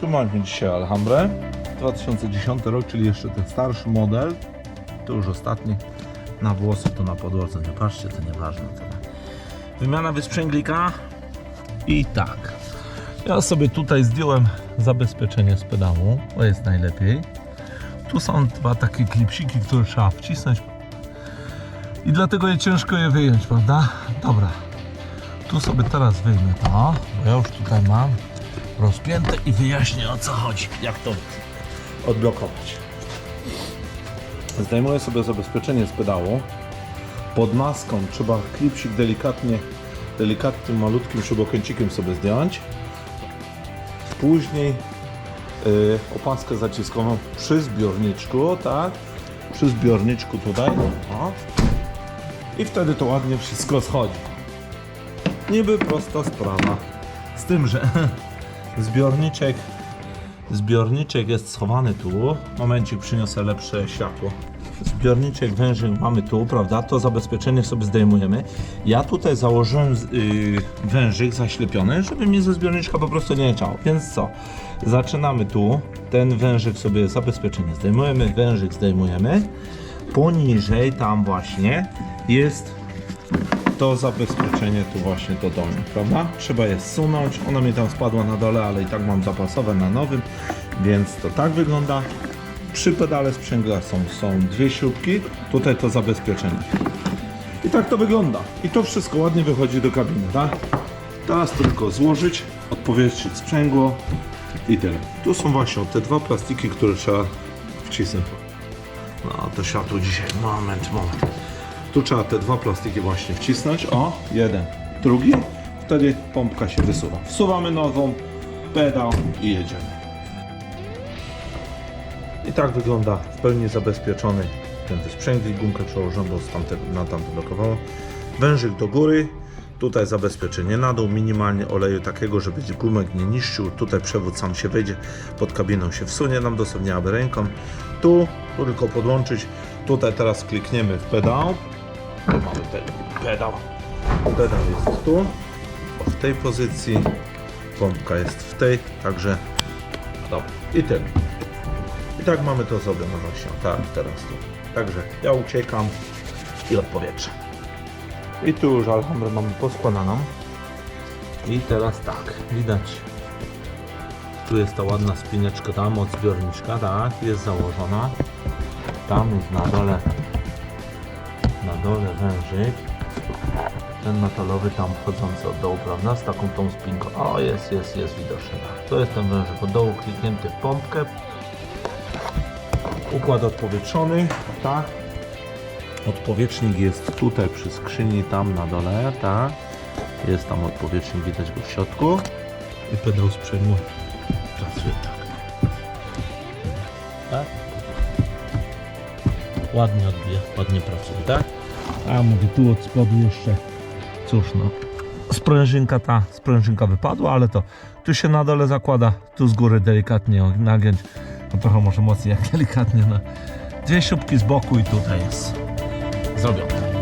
Tu mamy dzisiaj Alhambrę. 2010 rok, czyli jeszcze ten starszy model. To już ostatni. Na włosy to na podłodze. Nie patrzcie, to nieważne. Wymiana wysprzęglika. I tak. Ja sobie tutaj zdjąłem zabezpieczenie z pedału. To jest najlepiej. Tu są dwa takie klipsiki, które trzeba wcisnąć. I dlatego je ciężko je wyjąć, prawda? Dobra. Tu sobie teraz wyjmę to, bo ja już tutaj mam rozpięte i wyjaśnię o co chodzi, jak to odblokować. Zdejmuję sobie zabezpieczenie z pedału. Pod maską trzeba klipsik delikatnie, delikatnym, malutkim śrubokręcikiem sobie zdjąć. Później y, opaskę zaciskową przy zbiorniczku, tak? Przy zbiorniczku tutaj. O. I wtedy to ładnie wszystko schodzi. Niby prosta sprawa. Z tym, że zbiorniczek zbiorniczek jest schowany tu. Momencik przyniosę lepsze światło. Zbiorniczek wężyk mamy tu, prawda? To zabezpieczenie sobie zdejmujemy. Ja tutaj założyłem yy, wężyk zaślepiony, żeby mi ze zbiorniczka po prostu nie leciało. Więc co? Zaczynamy tu. Ten wężyk sobie zabezpieczenie zdejmujemy, wężyk zdejmujemy. Poniżej tam właśnie jest to zabezpieczenie tu właśnie do domu, prawda? Trzeba je zsunąć, ona mi tam spadła na dole, ale i tak mam zapasowe na nowym, więc to tak wygląda. Przy pedale sprzęgła są, są dwie śrubki, tutaj to zabezpieczenie. I tak to wygląda. I to wszystko ładnie wychodzi do kabiny, tak? Teraz tylko złożyć, odpowietrzyć sprzęgło i tyle. Tu są właśnie te dwa plastiki, które trzeba wcisnąć. No to światło dzisiaj, moment, moment. Tu trzeba te dwa plastiki właśnie wcisnąć. O, jeden, drugi. Wtedy pompka się wysuwa. Wsuwamy nową, pedał i jedziemy. I tak wygląda w pełni zabezpieczony ten wysprzęglik. Gumkę przełożoną, tamte, na tamte blokowało. Wężyk do góry. Tutaj zabezpieczenie na dół, minimalnie oleju takiego, żeby gumek nie niszczył. Tutaj przewód sam się wejdzie, pod kabiną się wsunie nam dosłownie aby ręką. Tu tylko podłączyć. Tutaj teraz klikniemy w pedał. Mamy ten pedał. Pedał jest tu, w tej pozycji. Pompka jest w tej, także dobra. I tyle. I tak mamy to zrobione właśnie. Tak, teraz tu. Także ja uciekam i odpowietrzę. I tu już alhambrę mamy poskładaną. I teraz tak, widać. Tu jest ta ładna spineczka tam od zbiorniczka, tak, jest założona. Tam jest na dole, na dole wężyk. Ten metalowy tam wchodzący od dołu, prawda, z taką tą spinką. O, jest, jest, jest widoczny. To jest ten wężyk od dołu kliknięty w pompkę. Układ odpowietrzony, tak. Odpowietrznik jest tutaj przy skrzyni, tam na dole, tak. Jest tam odpowietrznik, widać go w środku. I pedał sprzęgła pracuje tak. Tak? Ładnie odbija, ładnie pracuje, tak? A mówię, tu od spodu jeszcze, cóż no, sprężynka ta, sprężynka wypadła, ale to tu się na dole zakłada, tu z góry delikatnie nagiąć, no trochę może mocniej jak delikatnie, no. Dwie śrubki z boku i tutaj jest zrobione.